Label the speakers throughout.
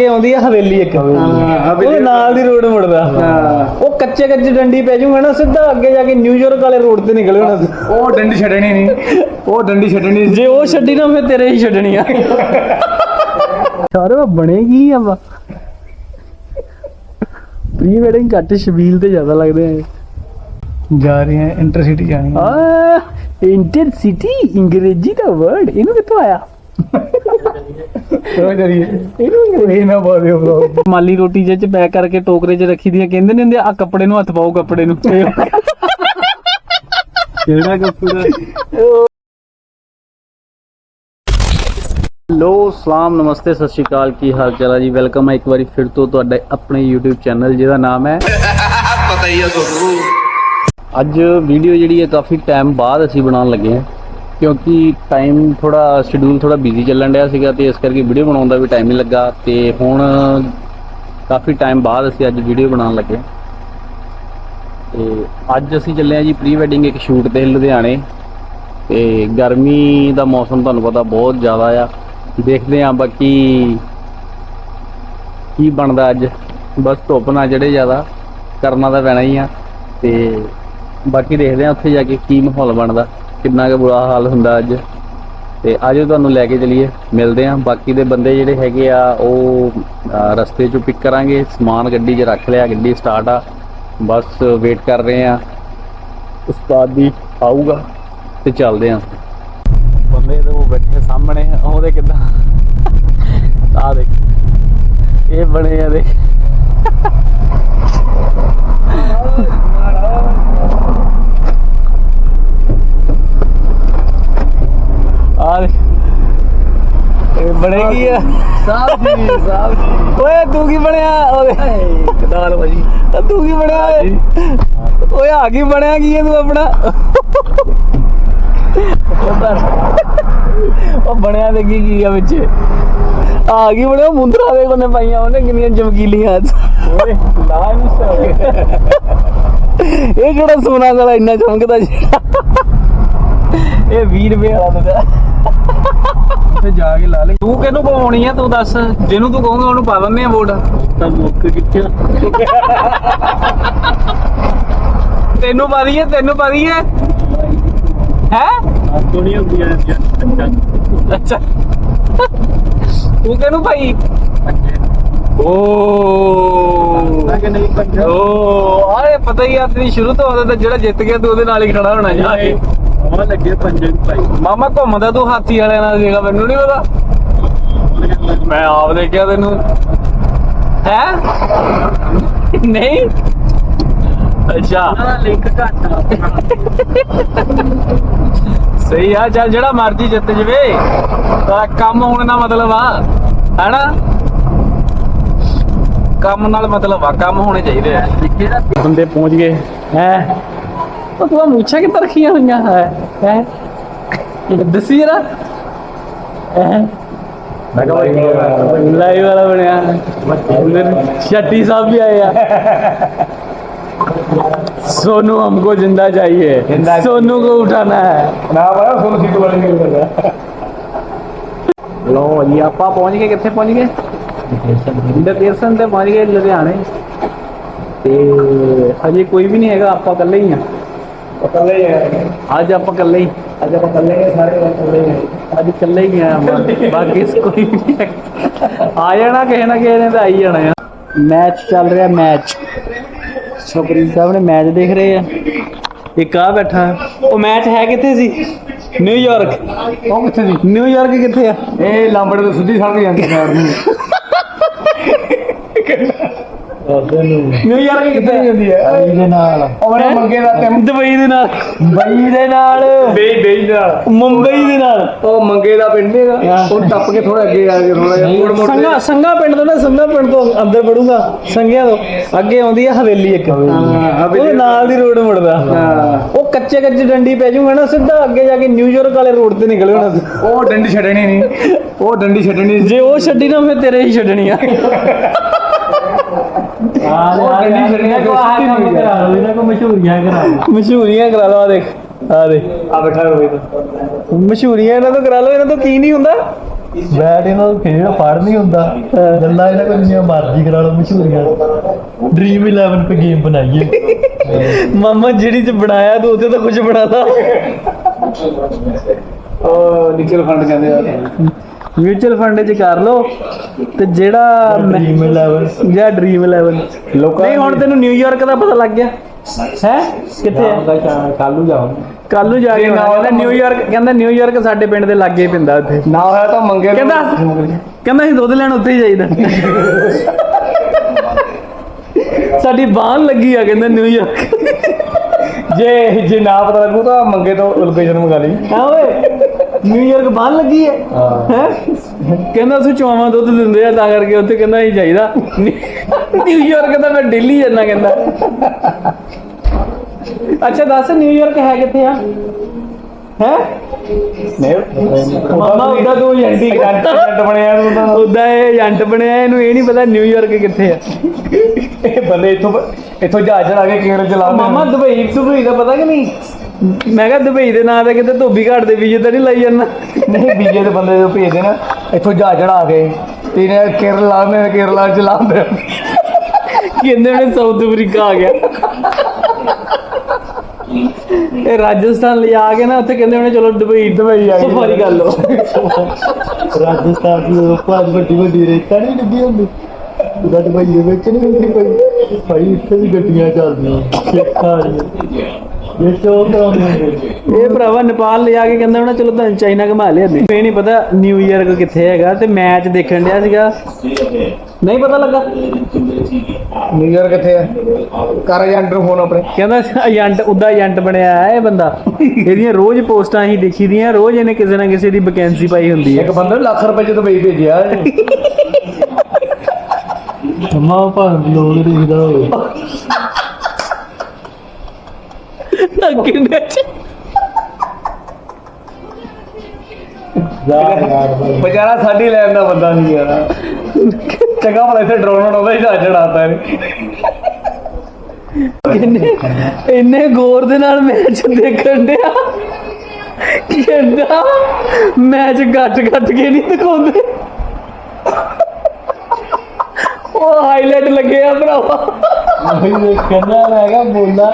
Speaker 1: ਇਹ ਆਉਂਦੀ ਆ ਹਵੇਲੀ ਇੱਕ। ਉਹਦੇ ਨਾਲ ਦੀ ਰੋਡ ਮੁੜਦਾ। ਉਹ ਕੱਚੇ ਕੱਚੇ ਡੰਡੀ ਪੈ ਜੂਗਾ ਨਾ ਸਿੱਧਾ ਅੱਗੇ ਜਾ ਕੇ ਨਿਊਯਾਰਕ ਵਾਲੇ ਰੋਡ ਤੇ ਨਿਕਲ ਜਾਣਾ ਤੂੰ।
Speaker 2: ਉਹ ਡੰਡੀ ਛੱਡਣੀ ਨਹੀਂ। ਉਹ ਡੰਡੀ ਛੱਡਣੀ
Speaker 1: ਜੇ ਉਹ ਛੱਡੀ ਨਾ ਫਿਰ ਤੇਰੇ ਹੀ ਛੱਡਣੀ ਆ। ਯਾਰ ਬਣੇਗੀ ਆ ਵਾ। ਪ੍ਰੀ ਵੈਡਿੰਗ ਘੱਟ ਸ਼ਬੀਲ ਤੇ ਜ਼ਿਆਦਾ ਲੱਗਦੇ ਆ
Speaker 2: ਜਾ ਰਹੀ ਹੈ ਇੰਟਰਸਿਟੀ ਜਾਣੀ।
Speaker 1: ਆ। ਇੰਟਰ ਸਿਟੀ ਅੰਗਰੇਜ਼ੀ ਦਾ ਵਰਡ ਇਹਨੂੰ ਕਿੱਥੋਂ ਆਇਆ?
Speaker 2: ਚਲੋ ਜਰੀਏ ਇਹਨੂੰ ਇਹ ਨਾ ਬੋਲਿਓ ਬ్రో
Speaker 1: ਮਾਲੀ ਰੋਟੀ ਜੇ ਚ ਪੈਕ ਕਰਕੇ ਟੋਕਰੇ 'ਚ ਰੱਖੀ ਦੀ ਆ ਕਹਿੰਦੇ ਨੇ ਹੁੰਦੇ ਆ ਕੱਪੜੇ ਨੂੰ ਹੱਥ ਪਾਓ ਕੱਪੜੇ ਨੂੰ।
Speaker 2: ਕਿਹੜਾ ਕੱਪੜਾ?
Speaker 1: ਲੋ ਸਲਾਮ ਨਮਸਤੇ ਸਤਿ ਸ਼੍ਰੀ ਅਕਾਲ ਕੀ ਹਾਲ ਚਾਲ ਹੈ ਜੀ? ਵੈਲਕਮ ਹੈ ਇੱਕ ਵਾਰੀ ਫਿਰ ਤੋਂ ਤੁਹਾਡੇ ਆਪਣੇ YouTube ਚੈਨਲ ਜਿਹਦਾ ਨਾਮ ਹੈ
Speaker 3: ਪਤਾ ਹੀ ਆ ਤੁਹਾਨੂੰ।
Speaker 1: ਅੱਜ ਵੀਡੀਓ ਜਿਹੜੀ ਹੈ ਕਾਫੀ ਟਾਈਮ ਬਾਅਦ ਅਸੀਂ ਬਣਾਉਣ ਲੱਗੇ ਹਾਂ। ਕਿਉਂਕਿ ਟਾਈਮ ਥੋੜਾ ਸ਼ਡਿਊਲ ਥੋੜਾ ਬਿਜ਼ੀ ਚੱਲਣ ਡਿਆ ਸੀਗਾ ਤੇ ਇਸ ਕਰਕੇ ਵੀਡੀਓ ਬਣਾਉਣ ਦਾ ਵੀ ਟਾਈਮ ਨਹੀਂ ਲੱਗਾ ਤੇ ਹੁਣ ਕਾਫੀ ਟਾਈਮ ਬਾਅਦ ਅਸੀਂ ਅੱਜ ਵੀਡੀਓ ਬਣਾਉਣ ਲੱਗੇ ਹਾਂ। ਤੇ ਅੱਜ ਅਸੀਂ ਚੱਲੇ ਹਾਂ ਜੀ ਪ੍ਰੀ ਵੈਡਿੰਗ ਇੱਕ ਸ਼ੂਟ ਤੇ ਲੁਧਿਆਣੇ। ਤੇ ਗਰਮੀ ਦਾ ਮੌਸਮ ਤੁਹਾਨੂੰ ਪਤਾ ਬਹੁਤ ਜ਼ਿਆਦਾ ਆ। ਦੇਖਦੇ ਹਾਂ ਬਾਕੀ ਕੀ ਬਣਦਾ ਅੱਜ। ਬਸ ਧੁੱਪ ਨਾ ਜਿਹੜੇ ਜ਼ਿਆਦਾ, ਕਰਨਾ ਤਾਂ ਪੈਣਾ ਹੀ ਆ। ਤੇ ਬਾਕੀ ਦੇਖਦੇ ਆ ਉੱਥੇ ਜਾ ਕੇ ਕੀ ਮਾਹੌਲ ਬਣਦਾ। ਕਿੰਨਾ ਕੁ ਬੁਰਾ ਹਾਲ ਹੁੰਦਾ ਅੱਜ। ਤੇ ਅੱਜ ਤੁਹਾਨੂੰ ਲੈ ਕੇ ਚਲੀਏ, ਮਿਲਦੇ ਆ ਬਾਕੀ ਦੇ ਬੰਦੇ ਜਿਹੜੇ ਹੈਗੇ ਆ, ਉਹ ਰਸਤੇ 'ਚੋਂ ਪਿਕ ਕਰਾਂਗੇ। ਸਮਾਨ ਗੱਡੀ 'ਚ ਰੱਖ ਲਿਆ, ਗੱਡੀ ਸਟਾਰਟ ਆ। ਬਸ ਵੇਟ ਕਰ ਰਹੇ ਆ ਉਸਤਾਦ ਦੀ ਆਊਗਾ ਤੇ ਚੱਲਦੇ ਆ ਬੰਦੇ ਤੇ ਉਹ ਬੈਠੇ ਸਾਹਮਣੇ, ਉਹਦੇ ਕਿਦਾਂ? ਆ ਦੇਖ। ਇਹ ਬਣੇ ਆ ਦੇ ਆ ਦੇਖ। ਇਹ ਬਣੇਗੀ ਆ?
Speaker 2: ਸਾਹਿਬ ਜੀ ਸਾਹਿਬ ਜੀ।
Speaker 1: ਓਏ ਤੂੰ ਕੀ ਬਣਿਆ? ਓਏ।
Speaker 2: ਕਦਾਲ ਭਾਜੀ।
Speaker 1: ਆ ਤੂੰ ਕੀ ਬਣਿਆ ਓਏ? ਓਏ ਆ ਕੀ ਬਣਿਆ? ਕੀ ਹੈ ਤੂੰ ਆਪਣਾ? ਉਹ ਬਣਿਆ ਤੇ ਕੀ ਕੀ ਆ ਵਿੱਚ? ਆ ਕੀ ਬਣਿਆ? ਮੁੰਦਰਾ ਦੇ ਕੋਨੇ ਪਾਈਆਂ ਉਹਨੇ ਕਿੰਨੀਆਂ ਚਮਕੀਲੀਆਂ
Speaker 2: ਓਏ
Speaker 1: ਇਹ ਕਿਹੜਾ ਸੋਨਾ ਸਾਲਾ ਇੰਨਾ ਚਮਕਦਾ ਜਿਹੜਾ? ਇਹ 20 ਰੁਪਏ ਵਾਲਾ ਤਾਂ
Speaker 2: ਤੇ ਜਾ ਕੇ ਲਾ ਲੈ।
Speaker 1: ਤੂੰ ਕਿਹਨੂੰ ਪਵਾਉਣੀ ਆ? ਤੂੰ ਦੱਸ। ਜਿਹਨੂੰ ਤੂੰ ਕਹੂੰਗਾ ਉਹਨੂੰ ਪਾ ਦਿੰਦੇ ਆ ਵੋਟ।
Speaker 2: ਤਾਂ ਮੁੱਕ ਕਿੱਥੇ
Speaker 1: ਤੈਨੂੰ ਪਾ ਦਈਏ ਤੈਨੂੰ ਪਾ ਦਈਏ। ਹੈ?
Speaker 2: ਆਪੋ ਨਹੀਂ ਹੁੰਦੀ ਆ
Speaker 1: ਅੱਛਾ। ਤੂੰ ਕਿਹਨੂੰ ਭਾਈ ਓ। ਆਏ ਪਤਾ ਹੀ ਆ ਤੇਰੀ ਸ਼ੁਰੂ ਤੋਂ ਆਦਤ ਜਿਹੜਾ ਜਿੱਤ ਗਿਆ ਤੂੰ ਉਹਦੇ ਨਾਲ ਹੀ ਖੜਾ ਹੋਣਾ ਜਾ ਕੇ।
Speaker 2: ਆ ਲੱਗੇ ਪੰਜੇ ਨੂੰ ਭਾਈ।
Speaker 1: ਮਾਮਾ ਘੁੰਮਦਾ ਤੂੰ ਹਾਥੀ ਵਾਲਿਆਂ ਨਾਲ ਸੀਗਾ ਮੈਨੂੰ ਨਹੀਂ ਪਤਾ। ਮੈਂ ਆਪ ਦੇਖਿਆ ਤੈਨੂੰ। ਹੈ? ਨਹੀਂ। ਅੱਛਾ।
Speaker 2: ਲਿੰਕ ਘੱਟ
Speaker 1: ਸਹੀ ਆ ਚੱਲ ਜਿਹੜਾ ਮਰਜ਼ੀ ਜਿੱਤ ਜਵੇ। ਤਾਂ ਕੰਮ ਹੋਣ ਦਾ ਮਤਲਬ ਆ ਹੈਨਾ? ਕੰਮ ਨਾਲ ਮਤਲਬ ਆ ਕੰਮ ਹੋਣੇ ਚਾਹੀਦੇ ਆ। ਬੰਦੇ ਪਹੁੰਚ ਗਏ। ਹੈ? ਉਹ ਤੂੰ ਮੁੱਛਾਂ ਕਿੱਥੇ ਰੱਖੀਆਂ ਹੋਈਆਂ ਹੈ ਹੈ ਦੱਸੀ ਜਰਾ ਹੈ
Speaker 2: ਮੈਂ ਕਿਹਾ
Speaker 1: ਲਾਈਵ ਵਾਲਾ ਬਣਿਆ ਸ਼ੱਟੀ ਸਾਹਿਬ भी आए यार सोनू हमको जिंदा चाहिए
Speaker 2: जिंदा
Speaker 1: सोनू को उठाना है
Speaker 2: ਨਾ ਬਾਇਆ ਤੁਹਾਨੂੰ ਸੀਟ ਵਾਲੇ ਨਹੀਂ ਕਰਦਾ
Speaker 1: ਲੋ ਜੀ ਆਪਾਂ ਪਹੁੰਚ ਗਏ ਕਿੱਥੇ ਪਹੁੰਚ ਗਏ ਲੋਕੇਸ਼ਨ ਤੇ ਪਹੁੰਚ ਗਏ ਲੁਧਿਆਣੇ ਤੇ ਹਜੇ ਕੋਈ ਵੀ ਨਹੀਂ ਹੈਗਾ ਆਪਾਂ ਇਕੱਲੇ ਹੀ ਆ
Speaker 2: ਹੀ
Speaker 1: ਅੱਜ ਆਪਾਂ ਇਕੱਲੇ ਹੀ।
Speaker 2: ਅੱਜ ਆਪਾਂ ਪਤਲੇ ਹੀ ਸਾਰੇ ਪਤਲੇ ਹੀ
Speaker 1: ਅੱਜ ਇਕੱਲੇ ਹੀ ਆ। ਬਾਕੀ ਕੋਈ ਨਹੀਂ। ਆ ਜਾਣਾ ਕਿਸੇ ਨਾ ਕਿਸੇ ਨੇ ਤਾਂ ਆਈ ਜਾਣਾ ਆ। ਮੈਚ ਚੱਲ ਰਿਹਾ ਮੈਚ। ਸੁਪਰੀਮ ਸਾਹਿਬ ਨੇ ਮੈਚ ਦੇਖ ਰਹੇ ਆ। ਇੱਕ ਆ ਬੈਠਾ। ਉਹ ਮੈਚ ਹੈ ਕਿੱਥੇ ਸੀ? ਨਿਊਯਾਰਕ।
Speaker 2: ਉਹ ਕਿੱਥੇ ਸੀ?
Speaker 1: ਨਿਊਯਾਰਕ ਕਿੱਥੇ ਆ?
Speaker 2: ਇਹ ਲਾਂਬੜੇ ਤੋਂ ਸਿੱਧੀ ਸੜਕ ਜਾਂਦੀ ਨੂੰ
Speaker 1: ਨਿਊਯਾਰਕ ਕਿੱਥੇ?
Speaker 2: ਜਾਂਦੀ ਹੈ? ਇਹਦੇ ਨਾਲ। ਉਹਨੇ ਮੰਗੇ ਦਾ ਤੇ
Speaker 1: ਦੁਬਈ ਦੇ ਨਾਲ।
Speaker 2: ਬਈ ਦੇ ਨਾਲ। ਬਈ ਬਈ ਨਾਲ।
Speaker 1: ਮੁੰਬਈ ਦੇ ਨਾਲ।
Speaker 2: ਉਹ ਮੰਗੇ ਦਾ ਪਿੰਡ ਹੈਗਾ। ਉਹ ਟੱਪ ਕੇ ਥੋੜਾ ਅੱਗੇ ਆ ਕੇ ਥੋੜਾ ਜਿਹਾ ਮੋੜ ਮੋੜ
Speaker 1: ਸੰਗਾ ਸੰਗਾ ਪਿੰਡ ਤੋਂ ਨਾ ਸੰਗਾ ਪਿੰਡ ਤੋਂ ਅੰਦਰ ਵੜੂਗਾ। ਸੰਗਿਆਂ ਤੋਂ। ਅੱਗੇ ਆਉਂਦੀ ਆ ਹਵੇਲੀ ਇੱਕ। ਨਾਲ ਦੀ ਰੋਡ ਮੁੜਦਾ।
Speaker 2: ਹਾਂ।
Speaker 1: ਉਹ ਕੱਚੇ ਕੱਚੇ ਡੰਡੀ ਪੈ ਜੂਗਾ ਨਾ ਸਿੱਧਾ ਅੱਗੇ ਜਾ ਕੇ ਨਿਊਯਾਰਕ ਵਾਲੇ ਰੋਡ ਤੇ ਨਿਕਲ ਜਾਣਾ।
Speaker 2: ਉਹ ਡੰਡੀ ਛੱਡਣੀ ਨਹੀਂ। ਉਹ ਡੰਡੀ ਛੱਡਣੀ
Speaker 1: ਜੇ ਉਹ ਛੱਡੀ ਨਾ ਫਿਰ ਤੇਰੇ ਹੀ ਛੱਡਣੀ ਆ।
Speaker 2: ਉਹ ਛੱਡਣੀ ਆ, ਫਿਰ ਸਿੱਧੀ ਨਹੀਂ ਹੋਈ।
Speaker 1: ਇਹਨਾਂ ਕੋ ਮਸ਼ਹੂਰੀਆਂ ਕਰਾ ਮਸ਼ਹੂਰੀਆਂ ਕਰਾ ਲਓ ਆ ਦੇਖ ਆ ਦੇਖ।
Speaker 2: ਆ ਬੈਠਾ ਹੋਵੇ ਤਾਂ
Speaker 1: ਮਸ਼ਹੂਰੀਆਂ ਇਹਨਾਂ ਤੋਂ ਕਰਾ ਲਓ ਇਹਨਾਂ ਤੋਂ ਕੀ ਨਹੀਂ ਹੁੰਦਾ?
Speaker 4: ਬੈਟ ਇਹਨਾਂ ਨੂੰ ਖੇਡ ਪੜ ਨਹੀਂ ਹੁੰਦਾ। ਗੱਲਾਂ ਇਹਨਾਂ ਕੋਲ ਜਿੰਨੀਆਂ ਮਰਜ਼ੀ ਕਰਾ ਲਓ ਮਸ਼ਹੂਰੀਆਂ। ਡ੍ਰੀਮ 11 ਤੇ ਗੇਮ ਬਣਾਈਏ।
Speaker 1: ਮਾਮਾ ਜਿਹੜੀ ਚ ਬਣਾਇਆ ਤੂੰ ਉੱਥੇ ਤਾਂ ਕੁਝ ਬਣਾਦਾ
Speaker 2: ਉਹ ਨਿਕਲ ਫੰਡ ਕਹਿੰਦੇ ਆ।
Speaker 1: ਮਿਊਚੁਅਲ ਫੰਡ ਚ ਕਰ ਲੋ ਤੇ ਜਿਹੜਾ
Speaker 4: ਡ੍ਰੀਮ 11
Speaker 1: ਜਾਂ ਡ੍ਰੀਮ 11
Speaker 2: ਲੋਕਾਂ
Speaker 1: ਨਹੀਂ ਹੁਣ ਤੈਨੂੰ ਨਿਊਯਾਰਕ ਦਾ ਪਤਾ ਲੱਗ ਗਿਆ। ਹੈ? ਕਿੱਥੇ ਹੈ?
Speaker 2: ਕੱਲੂ ਜਾਓ।
Speaker 1: ਕੱਲ ਨੂੰ ਜਾ ਕੇ ਆਉਣਾ। ਕਹਿੰਦਾ ਨਿਊਯਾਰਕ ਕਹਿੰਦਾ ਨਿਊਯਾਰਕ ਸਾਡੇ ਪਿੰਡ ਦੇ ਲਾਗੇ ਹੀ ਪੈਂਦਾ ਉੱਥੇ।
Speaker 2: ਨਾ ਹੋਇਆ ਤਾਂ ਮੰਗੇ ਨੂੰ-
Speaker 1: ਕਹਿੰਦਾ ਕਹਿੰਦਾ ਅਸੀਂ ਦੁੱਧ ਲੈਣ ਉੱਥੇ ਹੀ ਜਾਈਦਾ। ਸਾਡੀ ਬਾਹਨ ਲੱਗੀ ਆ ਕਹਿੰਦਾ ਨਿਊਯਾਰਕ
Speaker 2: ਜੇ ਜੇ ਨਾ ਪਤਾ ਲੱਗੂ ਤਾਂ ਮੰਗੇ ਤੋਂ ਲੋਕੇਸ਼ਨ ਮੰਗਾ ਲਈ।
Speaker 1: ਹਾਂ ਓਏ। ਨਿਊਯਾਰਕ ਬਾਹਨ ਲੱਗੀ ਹੈ? ਹੈ। ਕਹਿੰਦਾ ਅਸੀਂ ਚੁਆਵਾਂ ਦੁੱਧ ਦਿੰਦੇ ਆ ਤਾਂ ਕਰਕੇ ਉੱਥੇ ਕਹਿੰਦਾ ਅਸੀਂ ਜਾਈਦਾ। ਨਿਊਯਾਰਕ ਤਾਂ ਮੈਂ ਦਿੱਲੀ ਜਾਣਾ ਕਹਿੰਦਾ। ਅੱਛਾ ਦੱਸ ਨਿਊਯਾਰਕ ਹੈ ਕਿੱਥੇ ਆ? ਹੈ? ਮਾਮਾ ਉਹਦਾ ਤੂੰ ਏਜੰਟੀ
Speaker 2: ਜੱਟ ਜੱਟ ਬਣਿਆ ਤਾਂ।
Speaker 1: ਉਹਦਾ ਇਹ ਏਜੰਟ ਬਣਿਆ ਇਹਨੂੰ ਇਹ ਨਹੀਂ ਪਤਾ ਨਿਊਯਾਰਕ ਕਿੱਥੇ ਆ।
Speaker 2: ਇਹ ਬੰਦੇ ਇੱਥੋਂ ਇੱਥੋਂ ਜਹਾਜ਼ ਚੜਾ ਕੇ ਕੇਰਲ ਚਲਾ
Speaker 1: ਮਾਮਾ ਦੁਬਈ ਦੁਬਈ ਦਾ ਪਤਾ ਕਿ ਨਹੀਂ? ਮੈਂ ਕਿਹਾ ਦੁਬਈ ਦੇ ਨਾਂ ਤੇ ਕਿਤੇ ਧੋਬੀ ਘਾਟ ਦੇ ਵੀਜ਼ੇ ਤਾਂ ਨਹੀਂ ਲਾਈ ਜਾਂਦਾ।
Speaker 2: ਨਹੀਂ ਬੀਜੇ ਦੇ ਬੰਦੇ ਜੋ ਭੇਜਦੇ ਨਾ ਇੱਥੋਂ ਜਹਾਜ਼ ਚੜਾ ਕੇ ਤੇ ਇਹਨੇ ਕੇਰਲ ਲਾਉਂਦੇ ਕੇਰਲਾ ਚ ਲਾਉਂਦੇ
Speaker 1: ਕਹਿੰਦੇ ਉਹਨੇ ਸਾਊਥ ਅਫਰੀਕਾ ਆ ਗਿਆ। ਇਹ ਰਾਜਸਥਾਨ ਲਿਆ ਕੇ ਨਾ ਉੱਥੇ ਕਹਿੰਦੇ ਉਹਨੇ ਚਲੋ ਦੁਬਈ
Speaker 2: ਦੁਬਈ ਆ ਗਏ।
Speaker 1: ਸਫਾਰੀ ਕਰ ਲਓ।
Speaker 4: ਰਾਜਸਥਾਨ ਦੀ ਉਪਰ ਵੱਡੀ ਵੱਡੀ ਰੇਤਾਂ ਨਹੀਂ ਲੱਗੀ ਹੁੰਦੀ। ਉਹਦਾ ਦੁਬਈ ਵਿੱਚ ਨਹੀਂ ਹੁੰਦੀ ਕੋਈ। ਭਾਈ ਇੱਥੇ ਵੀ ਗੱਡੀਆਂ ਚੱਲਦੀਆਂ ਸਿੱਖਾਂ ਵਾਲੀਆਂ। ਇਹ
Speaker 1: ਭਰਾਵਾ ਨੇਪਾਲ ਲਿਆ ਕੇ ਕਹਿੰਦਾ ਉਹਨੇ ਚਲੋ ਤੁਹਾਨੂੰ ਚਾਈਨਾ ਘੁਮਾ ਲਿਆ ਦੇ। ਇਹ ਨਹੀਂ ਪਤਾ ਨਿਊਯਾਰਕ ਕਿੱਥੇ ਹੈਗਾ ਤੇ ਮੈਚ ਦੇਖਣ ਡਿਆ ਸੀਗਾ। ਨਹੀਂ ਪਤਾ ਲੱਗਾ।
Speaker 2: ਨਿਊਯਾਰਕ ਕਿੱਥੇ ਆ? ਕਰ ਏਜੰਟ ਨੂੰ ਫੋਨ ਆਪਣੇ।
Speaker 1: ਕਹਿੰਦਾ ਏਜੰਟ ਉਹਦਾ ਏਜੰਟ ਬਣਿਆ ਹੈ ਇਹ ਬੰਦਾ। ਇਹਦੀਆਂ ਰੋਜ਼ ਪੋਸਟਾਂ ਅਸੀਂ ਦੇਖੀ ਦੀਆਂ ਰੋਜ਼ ਇਹਨੇ ਕਿਸੇ ਨਾ ਕਿਸੇ ਦੀ ਵੈਕੈਂਸੀ ਪਾਈ ਹੁੰਦੀ ਹੈ।
Speaker 2: ਇੱਕ ਬੰਦੇ ਨੂੰ ਲੱਖ ਰੁਪਏ ਚ ਦੁਬਈ ਭੇਜਿਆ
Speaker 4: ਅੰਮਾ ਭਾਵੇਂ ਲੋਕ ਦੇਖਦਾ ਹੋਵੇ।
Speaker 1: ਕਿੰਨੇ ਚ
Speaker 4: ਜਾ ਯਾਰ ਭਾਈ
Speaker 2: ਵਿਚਾਰਾ ਸਾਡੀ ਲੈਣ ਦਾ ਬੰਦਾ ਨਹੀਂ ਯਾਰ ਚੰਗਾ ਭਲਾ ਇੱਥੇ ਡਰੋਨ ਉਡਾਉਂਦਾ ਹੀ ਜਹਾਜ਼ ਚੜਾਤਾ ਇਹਨੇ
Speaker 1: ਇੰਨੇ ਇੰਨੇ ਗੌਰ ਦੇ ਨਾਲ ਮੈਚ ਦੇਖਣ ਡਿਆ। ਕਹਿੰਦਾ? ਮੈਚ ਗੱਟ ਗੱਟ ਕੇ ਨਹੀਂ ਦਿਖਾਉਂਦੇ। ਉਹ ਹਾਈਲਾਈਟ ਲੱਗੇ ਆ ਭਰਾਵਾ।
Speaker 4: ਉਹੀ ਦੇਖਣਾ ਹੈਗਾ ਬੋਲਾ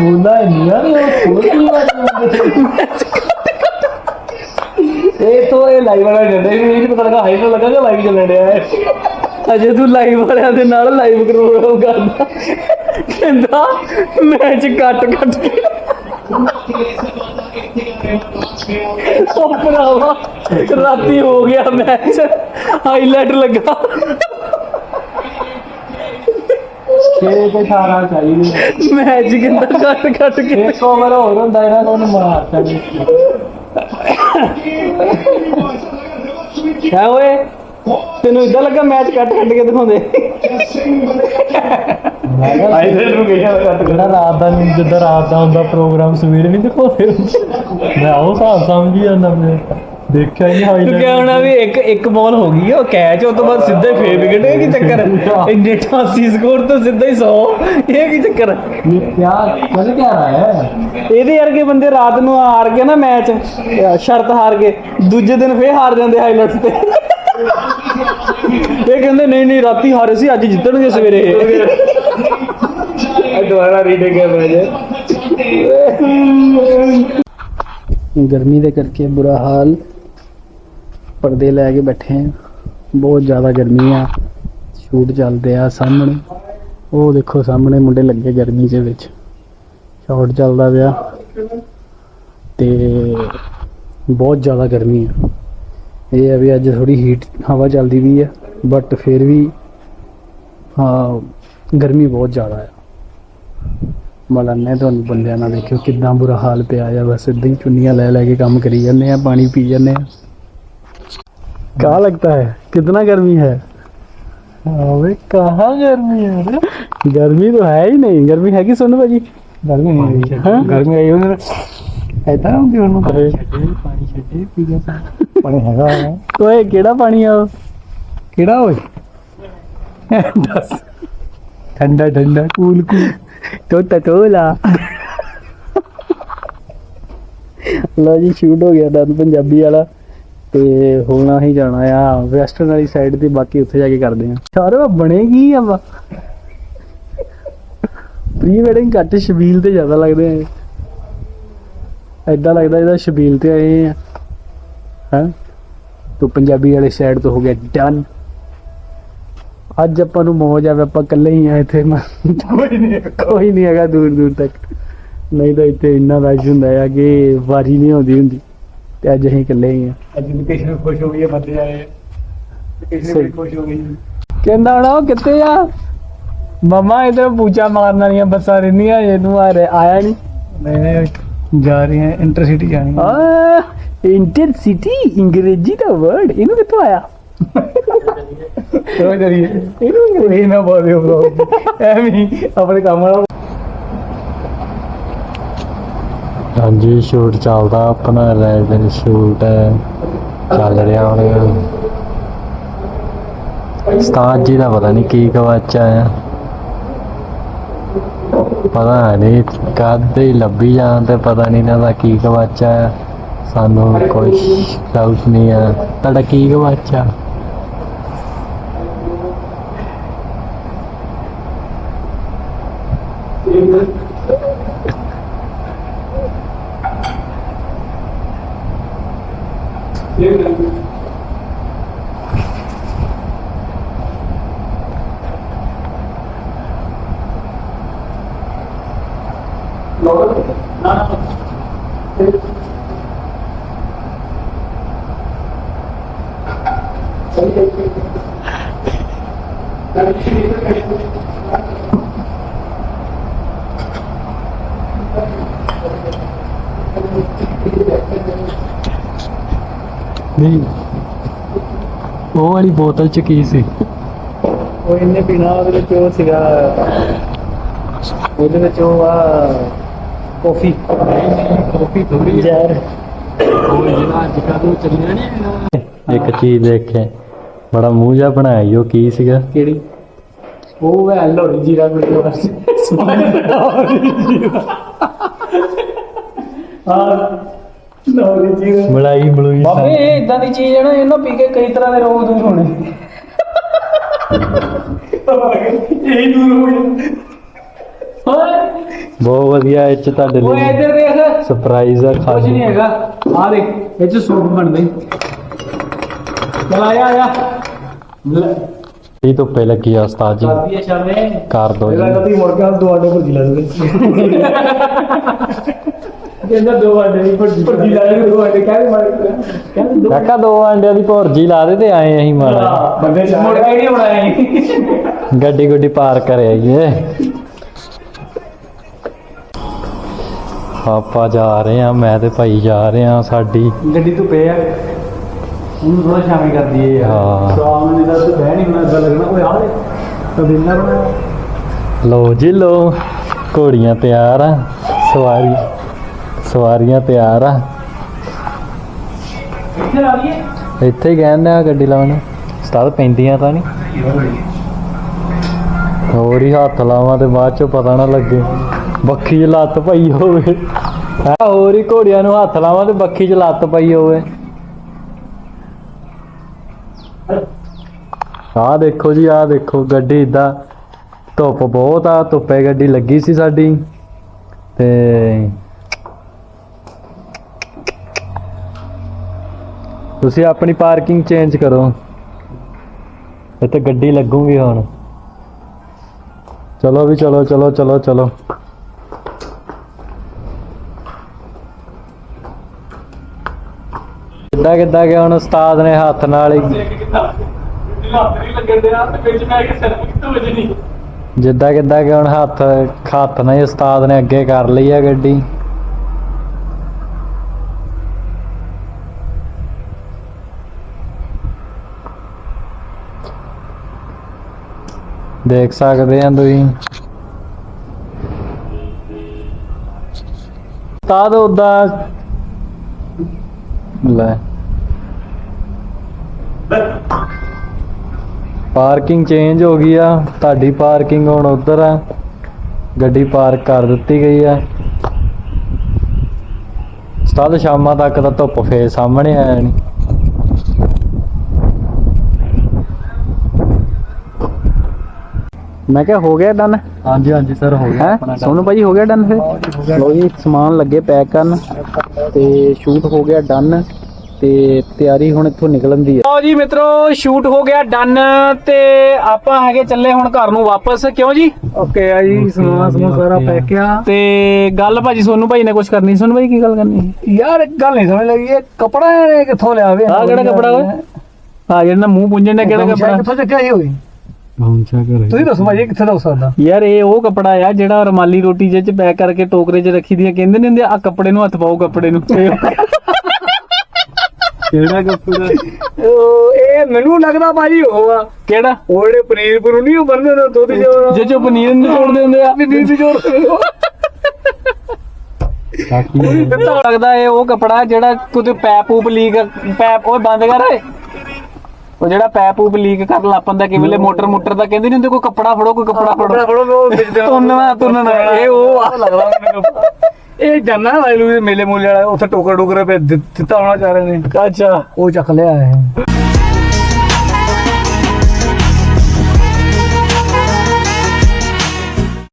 Speaker 4: ਬੋਲਾ ਇੰਨੀਆਂ ਨੇ, ਉਹ ਥੋੜੀ ਵਾਰ
Speaker 2: ਇਹ ਤੋਂ ਇਹ ਲਾਈਵ ਵਾਲਾ ਜਾਂਦੇ ਇਹ ਨਹੀਂ ਪਤਾ ਲੱਗਾ ਹਾਈਲਾਈਟ ਲੱਗਾ ਕਿ ਲਾਈਵ ਚੱਲਣ ਡਿਆ ਹੈ?
Speaker 1: ਅਜੇ ਤੂੰ ਲਾਈਵ ਵਾਲਿਆਂ ਦੇ ਨਾਲ ਲਾਈਵ ਪ੍ਰੋਗਰਾਮ ਕਰਦਾ ਕਹਿੰਦਾ ਮੈਚ ਕੱਟ ਕੱਟ ਕੇ। ਉਹ ਭਰਾਵਾ, ਰਾਤੀ ਹੋ ਗਿਆ ਮੈਚ ਹਾਈਲਾਈਟ ਲੱਗਾ।
Speaker 4: ਛੇ ਤੇ 18 ਚਾਹੀਦੇ
Speaker 1: ਮੈਚ ਕਿੰਦਾ ਕੱਟ ਕੱਟ ਕੇ
Speaker 4: ਇੱਕ ਓਵਰ ਹੋਰ ਹੁੰਦਾ ਇਹਨਾਂ ਨੂੰ ਮਾਰਤਾ ਨਹੀਂ
Speaker 1: ਹੈ ਓਏ ਤੈਨੂੰ ਇਦਾਂ ਲੱਗਾ ਮੈਚ ਕੱਟ ਕੱਟ ਕੇ ਦਿਖਾਉਂਦੇ
Speaker 4: ਮੈਂ ਕਿਹਾ
Speaker 2: ਨੂੰ ਕਿਹਾ ਕੱਟ
Speaker 4: ਜਿਹੜਾ ਰਾਤ ਦਾ ਨਹੀਂ ਜਿੱਦਾਂ ਰਾਤ ਦਾ ਹੁੰਦਾ ਪ੍ਰੋਗਰਾਮ ਸਵੇਰੇ ਨਹੀਂ ਦਿਖਾਉਂਦੇ ਮੈਂ ਉਹ ਹਿਸਾਬ ਸਮਝੀ ਜਾਂਦਾ ਮੈਂ ਦੇਖਿਆ ਹੀ ਨਹੀਂ
Speaker 1: ਤੂੰ ਕਿਹਾ ਹੋਣਾ ਵੀ ਇੱਕ ਇੱਕ ਬਾਲ ਹੋ ਗਈ ਉਹ ਕੈਚ ਉਹ ਤੋਂ ਬਾਅਦ ਸਿੱਧਾ ਹੀ ਫੇਰ ਵਿਕਟ ਇਹ ਕੀ ਚੱਕਰ? ਹੈ ਇੰਨੇ 88 ਸਕੋਰ ਤੋਂ ਸਿੱਧਾ ਹੀ 100 ਇਹ ਕੀ ਚੱਕਰ? ਹੈ
Speaker 4: ਇਹ ਕਿਆ ਕਦ ਕਿਆ ਰਹਾ ਹੈ?
Speaker 1: ਇਹਦੇ ਵਰਗੇ ਬੰਦੇ ਰਾਤ ਨੂੰ ਹਾਰ ਕੇ ਨਾ ਮੈਚ ਸ਼ਰਤ ਹਾਰ ਕੇ ਦੂਜੇ ਦਿਨ ਫੇਰ ਹਾਰ ਜਾਂਦੇ ਹਾਈਲਾਈਟਸ ਤੇ। ਇਹ ਕਹਿੰਦੇ ਨਹੀਂ ਨਹੀਂ ਰਾਤੀ ਹਾਰੇ ਸੀ ਅੱਜ ਜਿੱਤਣਗੇ ਸਵੇਰੇ
Speaker 2: ਇਹ। ਦੁਬਾਰਾ ਰੀਟੇਕ ਕਰ ਮੈਚ
Speaker 1: ਗਰਮੀ ਦੇ ਕਰਕੇ ਬੁਰਾ ਹਾਲ। ਪਰਦੇ ਲੈ ਕੇ ਬੈਠੇ ਆ। ਬਹੁਤ ਜ਼ਿਆਦਾ ਗਰਮੀ ਆ। ਸ਼ੂਟ ਚੱਲਦੇ ਆ ਸਾਹਮਣੇ। ਉਹ ਦੇਖੋ ਸਾਹਮਣੇ ਮੁੰਡੇ ਲੱਗੇ ਗਰਮੀ ਦੇ ਵਿੱਚ। ਸ਼ਾਟ ਚੱਲਦਾ ਪਿਆ। ਤੇ ਬਹੁਤ ਜ਼ਿਆਦਾ ਗਰਮੀ ਆ। ਇਹ ਆ ਵੀ ਅੱਜ ਥੋੜੀ ਹੀਟ ਹਵਾ ਚੱਲਦੀ ਵੀ ਆ ਬਟ ਫਿਰ ਵੀ, ਹਾਂ, ਗਰਮੀ ਬਹੁਤ ਜ਼ਿਆਦਾ ਆ। ਮਲੰਨੇ ਤੁਹਾਨੂੰ ਬੰਦਿਆਂ ਨਾਲ ਦੇਖਿਓ ਕਿੰਨਾ ਬੁਰਾ ਹਾਲ ਪਿਆ ਆ। ਬਸ ਇਦਾਂ ਹੀ ਚੁੰਨੀਆਂ ਲੈ ਲੈ ਕੇ ਕੰਮ ਕਰੀ ਜਾਂਦੇ ਆ, ਪਾਣੀ ਪੀ ਜਾਂਦੇ ਆ। ਕਾ लगता है कितना गर्मी है
Speaker 4: अबे कहाँ गर्मी है रे
Speaker 1: गर्मी तो है ही नहीं गर्मी है कि सोनू भाजी
Speaker 2: ਗਰਮੀ ਨਹੀਂ
Speaker 1: ਹਾਂ?
Speaker 2: ਆਈ ਗਰਮੀ ਆਈ ਉਹਨੇ ਐਦਾਂ ਹੁੰਦੀ ਉਹਨੂੰ
Speaker 4: पानी छे पी गया
Speaker 2: ਪਾਣੀ ਹੈਗਾ ਹੈ।
Speaker 1: ਓਏ ਕਿਹੜਾ ਪਾਣੀ ਆ ਉਹ
Speaker 2: ਕਿਹੜਾ ਓਏ ਦੱਸ ਠੰਡਾ ਠੰਡਾ ਕੂਲ ਕੂਲ
Speaker 1: ਟੋਟਾ ਟੋਲਾ ਲੋ ਜੀ ਸ਼ੂਟ ਹੋ ਗਿਆ ਦੰਦ ਪੰਜਾਬੀ ਵਾਲਾ ਤੇ ਹੁਣ ਅਸੀਂ ਜਾਣਾ ਆ। ਵੈਸਟਰਨ ਵਾਲੀ ਸਾਈਡ ਤੇ ਬਾਕੀ ਉੱਥੇ ਜਾ ਕੇ ਕਰਦੇ ਆ। ਯਾਰ ਬਣੇਗੀ ਆ ਵਾ ਪ੍ਰੀ ਵੈਡਿੰਗ ਘੱਟ ਸ਼ਬੀਲ ਤੇ ਜ਼ਿਆਦਾ ਲੱਗਦੇ ਆ। ਐਦਾਂ ਲੱਗਦਾ ਇਹਦਾ ਸ਼ਬੀਲ ਤੇ ਆਏ ਆ। ਹਾਂ? ਤੋ ਪੰਜਾਬੀ ਵਾਲੀ ਸਾਈਡ ਤੋਂ ਹੋ ਗਿਆ ਡਨ ਅੱਜ ਆਪਾਂ ਨੂੰ ਮੌਜ ਆਵੇ ਆਪਾਂ ਇਕੱਲੇ ਹੀ ਆ ਇੱਥੇ।
Speaker 2: ਕੋਈ ਨਹੀਂ
Speaker 1: ਕੋਈ ਨਹੀਂ ਹੈਗਾ ਦੂਰ ਦੂਰ ਤੱਕ। ਨਹੀਂ ਤਾਂ ਇੱਥੇ ਇੰਨਾ ਰਸ਼ ਹੁੰਦਾ ਆ ਕਿ ਵਾਰੀ ਨਹੀਂ ਆਉਂਦੀ ਹੁੰਦੀ। ਤੇ ਅੱਜ ਅਸੀਂ ਇਕੱਲੇ ਹੀ ਆ
Speaker 2: ਅੱਜ ਲੋਕੇਸ਼ਨ ਖੁਸ਼ ਹੋ ਗਈ ਹੈ ਬੰਦੇ ਆਏ। ਲੋਕੇਸ਼ਨ
Speaker 1: ਸਹੀ।
Speaker 2: ਖੁਸ਼ ਹੋ ਗਈ।
Speaker 1: ਕਹਿੰਦਾ ਹਣਾ ਉਹ ਕਿੱਥੇ ਆ? ਮਮਾ ਇਧਰ ਪੂਚਾ ਮਾਰਨ ਵਾਲੀਆਂ ਬੱਸਾਂ ਰਹਿੰਦੀਆਂ ਤੂੰ ਆ ਰਿਹਾ ਆਇਆ ਨਹੀਂ
Speaker 2: ਨਹੀਂ ਨਹੀਂ ਜਾ ਰਹੀ ਹੈ ਇੰਟਰਸਿਟੀ ਜਾਣੀ ਹੈ।
Speaker 1: ਆ ਇੰਟਰਸਿਟੀ ਅੰਗਰੇਜ਼ੀ ਦਾ ਵਰਡ ਇਹਨੂੰ ਕਿੱਥੋਂ ਆਇਆ?
Speaker 2: ਚਲੋ ਜਰੀਏ ਇਹਨੂੰ ਇਹ ਨਾ ਬੋਲੇ ਬਲੌਗ ਐਵੇਂ ਹੀ ਆਪਣੇ ਕੰਮ ਨਾਲ
Speaker 4: ਹਾਂਜੀ ਸ਼ੂਟ ਚੱਲਦਾ, ਆਪਣਾ ਰੈਡ ਸ਼ੂਟ ਚੱਲ ਰਿਹਾ ਹੁਣ। ਉਸਤਾਦ ਜੀ ਦਾ ਪਤਾ ਨਹੀਂ ਕੀ ਗਵਾਚਾ ਆ। ਪਤਾ ਨਹੀਂ, ਕਦੇ ਹੀ ਲੱਭੀ ਜਾਣ ਤੇ ਪਤਾ ਨਹੀਂ ਇਹਨਾਂ ਦਾ ਕੀ ਗਵਾਚਾ ਆ। ਸਾਨੂੰ ਕੋਈ ਡਾਊਟ ਨਹੀਂ ਆ। ਤੁਹਾਡਾ ਕੀ Değil mi? Doğru. Ne yapalım? Ben şimdi Thank you. ਨਹੀਂ। ਉਹ ਵਾਲੀ ਬੋਤਲ ਚ ਕੀ ਸੀ?
Speaker 1: ਉਹ ਇਹਨੇ ਪੀਣਾ ਉਹਦੇ ਵਿੱਚ ਉਹ ਸੀਗਾ ਉਹਦੇ ਵਿੱਚ ਉਹ ਆ ਕਾਫੀ।
Speaker 4: ਕਾਫੀ ਥੋੜੀ
Speaker 1: ਜ਼ਹਿਰ।
Speaker 4: ਉਹ ਜਿਹੜਾ ਅੱਜ ਕੱਲ੍ਹ ਚੱਲਿਆ ਨਹੀਂ ਇੱਕ ਚੀਜ਼ ਦੇਖੇ ਬੜਾ ਮੂੰਹ ਜਿਹਾ ਬਣਾਇਆ ਈ ਉਹ ਕੀ ਸੀਗਾ?
Speaker 1: ਕਿਹੜੀ? ਉਹ ਹੈ ਲੋੜੀ ਜੀਰਾ ਵੀਡੀਓ ਹਾਂ। ਲੋੜੀ ਜੀਰਾ
Speaker 4: ਮਲਾਈ ਮਲੂਈ
Speaker 1: ਬਾਬੇ ਇਹ ਇਦਾਂ ਦੀ ਚੀਜ਼ ਹੈ ਨਾ ਇਹਨੂੰ ਪੀ ਕੇ ਕਈ ਤਰ੍ਹਾਂ ਦੇ ਰੋਗ ਦੂਰ ਹੋਣੇ।
Speaker 2: ਇਹ ਦੂਰ ਹੋ ਗਿਆ
Speaker 1: ਓਏ
Speaker 4: ਬਹੁਤ ਵਧੀਆ ਇਹ ਚ ਤੁਹਾਡੇ
Speaker 1: ਓਏ
Speaker 4: ਲਈ
Speaker 1: ਇੱਧਰ ਦੇਖ।
Speaker 4: ਸਰਪ੍ਰਾਈਜ਼ ਆ
Speaker 1: ਕੁਝ ਨਹੀਂ ਹੈਗਾ। ਆ ਦੇਖ ਇਹ ਚ ਸੂਪ ਬਣਦਾ। ਹੀ ਚਲ ਆਇਆ ਆਇਆ ਲੈ।
Speaker 4: ਇਹ ਧੁੱਪੇ ਲੱਗੀ ਆ ਉਸਤਾਦ ਜੀ।
Speaker 1: ਕਰਦੀ ਹੈ ਸ਼ਰਮੇ
Speaker 4: ਕਰ ਦੋ
Speaker 2: ਇਹਦਾ
Speaker 4: ਜੀ।
Speaker 2: ਕਦੀ ਮੁੜ ਕੇ ਦੋ ਆਡੇ ਭੁਰਜੀ ਲਾ ਦੂਗੇ
Speaker 1: ਕਹਿੰਦਾ ਦੋ ਆਡੇ ਦੀ ਭੱਜੀ
Speaker 2: ਭੁਰਜੀ ਲਾ ਕੇ ਦੋ ਆਡੇ ਕਹਿੰਦੇ ਮਾਰ
Speaker 1: ਕਹਿੰਦਾ ਦੋ
Speaker 4: ਕਾਕਾ ਦੋ ਅੰਡਿਆਂ ਦੀ ਭੁਰਜੀ ਲਾ ਦੇ ਤੇ ਆਏ ਅਸੀਂ ਮਾੜਾ
Speaker 2: ਬੰਦੇ
Speaker 1: ਮੁੜ ਕੇ ਨਹੀਂ ਬਣਾਇਆ
Speaker 4: ਗੱਡੀ ਗੁੱਡੀ ਪਾਰ ਕਰ ਆਈਏ ਆਪਾਂ ਜਾ ਰਹੇ ਆ ਮੈਂ ਤੇ ਭਾਈ ਜਾ ਰਹੇ ਆ ਸਾਡੀ
Speaker 1: ਗੱਡੀ ਤੋਂ ਪਿਆ ਉਹਨੂੰ ਥੋੜਾ ਸ਼ਾਮੀ ਕਰ ਦਈਏ
Speaker 4: ਹਾਂ।
Speaker 1: ਸ਼ਾਮ ਨੂੰ ਤਾਂ ਬਹਿ ਨਹੀਂ ਹੋਣਾ ਇਦਾਂ ਲੱਗਣਾ ਓਏ ਆ ਦੇ ਤਬੀਨਾ ਬਣਾਇਆ
Speaker 4: ਲੋ ਜੀ ਲੋ ਘੋੜੀਆਂ ਤਿਆਰ ਆ ਸਵਾਰੀ ਸਵਾਰੀਆਂ ਤਿਆਰ ਆ।
Speaker 1: ਇੱਥੇ ਲਾ ਲਈਏ।
Speaker 4: ਇੱਥੇ ਹੀ ਕਹਿੰਦੇ ਆ ਗੱਡੀ ਲਾਉਣ। ਸਤਾਦ ਪੈਂਦੀਆਂ ਤਾਂ ਨਹੀਂ। ਹੋਰ ਹੀ ਹੱਥ ਲਾਵਾਂ ਤੇ ਬਾਅਦ ਚੋਂ ਪਤਾ ਨਾ ਲੱਗੇ। ਬੱਖੀ 'ਚ ਲੱਤ ਪਈ ਹੋਵੇ। ਹੈਂ, ਹੋਰ ਹੀ ਘੋੜੀਆਂ ਨੂੰ ਹੱਥ ਲਾਵਾਂ ਤੇ ਬੱਖੀ 'ਚ ਲੱਤ ਪਈ ਹੋਵੇ। ਆਹ ਦੇਖੋ ਜੀ ਆਹ ਦੇਖੋ ਗੱਡੀ ਇਦਾਂ। ਧੁੱਪ ਬਹੁਤ ਆ ਧੁੱਪੇ ਗੱਡੀ ਲੱਗੀ ਸੀ ਸਾਡੀ। ਤੇ ਤੁਸੀਂ ਆਪਣੀ ਪਾਰਕਿੰਗ ਚੇਂਜ ਕਰੋ। ਇੱਥੇ ਗੱਡੀ ਲੱਗੂਗੀ ਹੁਣ। ਚਲੋ ਵੀ ਚਲੋ ਚਲੋ ਚਲੋ ਚਲੋ। ਕਿੱਦਾਂ ਕਿੱਦਾਂ ਗਿਆ ਹੁਣ ਉਸਤਾਦ ਨੇ ਹੱਥ ਨਾਲ ਹੀ? ਜਿੱਦਾਂ, ਕਿੱਦਾਂ ਕਿ ਹੁਣ ਹੱਥ? ਹੱਥ ਨਾਲ ਹੀ ਉਸਤਾਦ ਨੇ ਅੱਗੇ ਕਰ ਲਈ ਆ ਗੱਡੀ। ਦੇਖ ਸਕਦੇ ਆ ਤੁਸੀਂ। ਉਸਤਾਦ ਉਦਾਂ ਲੈ। ਪਾਰਕਿੰਗ ਚੇਂਜ ਹੋ ਗਈ ਆ। ਤੁਹਾਡੀ ਪਾਰਕਿੰਗ ਹੁਣ ਉਧਰ ਆ। ਗੱਡੀ ਪਾਰਕ ਕਰ ਦਿੱਤੀ ਗਈ ਆ। ਉਸਤਾਦ ਸ਼ਾਮਾਂ ਤੱਕ ਤਾਂ ਧੁੱਪ ਫੇਰ ਸਾਹਮਣੇ ਆ ਜਾਣੀ।
Speaker 1: ਮੈਂ ਕਿਹਾ ਹੋ ਗਿਆ ਡਨ
Speaker 4: ਹਾਂਜੀ ਹਾਂਜੀ ਸਰ ਹੋ ਗਿਆ
Speaker 1: ਹੈ? ਸੋਨੂ ਭਾਜੀ ਹੋ ਗਿਆ ਡਨ ਫਿਰ? ਲੋ ਜੀ ਸਮਾਨ ਲੱਗੇ ਪੈਕ ਕਰਨ ਤੇ ਸ਼ੂਟ ਹੋ ਗਿਆ ਡਨ ਤੇ ਤਿਆਰੀ ਹੁਣ ਇੱਥੋਂ ਨਿਕਲਣ ਦੀ ਹੈ ਲੋ ਜੀ ਮਿੱਤਰੋ ਸ਼ੂਟ ਹੋ ਗਿਆ ਡਨ ਤੇ ਆਪਾਂ ਹੈਗੇ ਚੱਲੇ ਹੁਣ ਘਰ ਨੂੰ ਵਾਪਸ। ਕਿਉਂ ਜੀ?
Speaker 2: ਓਕੇ ਆ ਜੀ ਸਮਾਨ ਸਮੂਨ ਸਾਰਾ ਪੈਕ ਆ।
Speaker 1: ਤੇ ਗੱਲ ਭਾਜੀ ਸੋਨੂ ਭਾਈ ਨੇ ਕੁਝ ਕਰਨੀ? ਸੋਨੂ ਭਾਈ ਕੀ ਗੱਲ ਕਰਨੀ
Speaker 2: ਯਾਰ ਇੱਕ ਗੱਲ ਨਹੀਂ ਸਮਝ ਲੱਗੀ। ਇਹ ਕਪੜਾ ਕਿੱਥੋਂ ਲਿਆ ਵੇ?
Speaker 1: ਆਹ ਕਿਹੜਾ ਕੱਪੜਾ ਓਏ? ਆ ਜਿਹੜਾ ਮੂੰਹ ਪੁੰਝਣ ਦਾ ਕਿਹੜਾ ਕੱਪੜਾ?
Speaker 2: ਕਿੱਥੋਂ ਚੱਕਿਆ ਹੋਈ
Speaker 4: ਕਰ
Speaker 2: ਤੁਸੀਂ ਦੱਸੋ ਭਾਜੀ ਕਿੱਥੇ ਦਾ ਹੋ ਸਕਦਾ
Speaker 1: ਯਾਰ ਇਹ ਉਹ ਕੱਪੜਾ ਆ ਜਿਹੜਾ ਰੁਮਾਲੀ ਰੋਟੀ ਜਿਹੇ ਚ ਪੈਕ ਕਰਕੇ ਟੋਕਰੇ 'ਚ ਰੱਖੀ ਦੀਆਂ ਕਹਿੰਦੇ ਨੇ ਹੁੰਦੇ ਆ ਕੱਪੜੇ ਨੂੰ ਹੱਥ ਪਾਓ ਕੱਪੜੇ ਨੂੰ।
Speaker 4: ਕਿਹੜਾ ਕੱਪੜਾ?
Speaker 2: ਉਹ ਇਹ ਮੈਨੂੰ ਲੱਗਦਾ ਭਾਜੀ ਉਹ ਆ।
Speaker 1: ਕਿਹੜਾ?
Speaker 2: ਉਹ ਜਿਹੜੇ ਪਨੀਰ ਪਰੂ ਨਹੀਂ ਉਹ ਬੰਦੇ ਨੇ ਦੁੱਧ ਜੋ
Speaker 1: ਜੇ ਜੋ ਪਨੀਰ ਨੂੰ ਤੋੜਦੇ ਹੁੰਦੇ ਆ।
Speaker 2: ਪਨੀਰ ਦੀ ਜੋੜ
Speaker 4: ਕਾਕੀ
Speaker 1: ਤਾਂ ਲੱਗਦਾ ਇਹ ਉਹ ਕੱਪੜਾ ਜਿਹੜਾ ਕੁਝ ਪੈਪ ਪੂਪ ਲੀਕ ਪੈਪ ਉਹ ਬੰਦ ਕਰ। ਓਏ ਉਹ ਜਿਹੜਾ ਪੈਪ ਪੂਪ ਲੀਕ ਕਰ ਲਾਪਨ ਦਾ ਕਿਵੇਂ ਮੋਟਰ ਮੋਟਰ ਦਾ ਕਹਿੰਦੇ ਨਹੀਂ ਹੁੰਦੇ ਕੋਈ ਕੱਪੜਾ ਫੜੋ ਕੋਈ ਕੱਪੜਾ ਫੜੋ।
Speaker 2: ਫੜੋ ਉਹ ਵਿੱਚ ਦੇ
Speaker 1: ਤੁੰਨਣਾ ਤੁੰਨਣਾ ਇਹ ਉਹ ਆ।
Speaker 2: ਲੱਗਦਾ ਮੈਨੂੰ। ਇਹ ਜਾਨਾ ਵਾਲੂ ਮੇਲੇ ਮੂਲੇ ਵਾਲਾ ਉੱਥੇ ਟੋਕਰ ਟੋਕਰ ਪੇ ਦਿੱਤਾ ਹੋਣਾ ਚਾਹ ਰਹੇ ਨੇ।
Speaker 1: ਅੱਛਾ।
Speaker 2: ਉਹ ਚੱਕ ਲਿਆ ਹੈ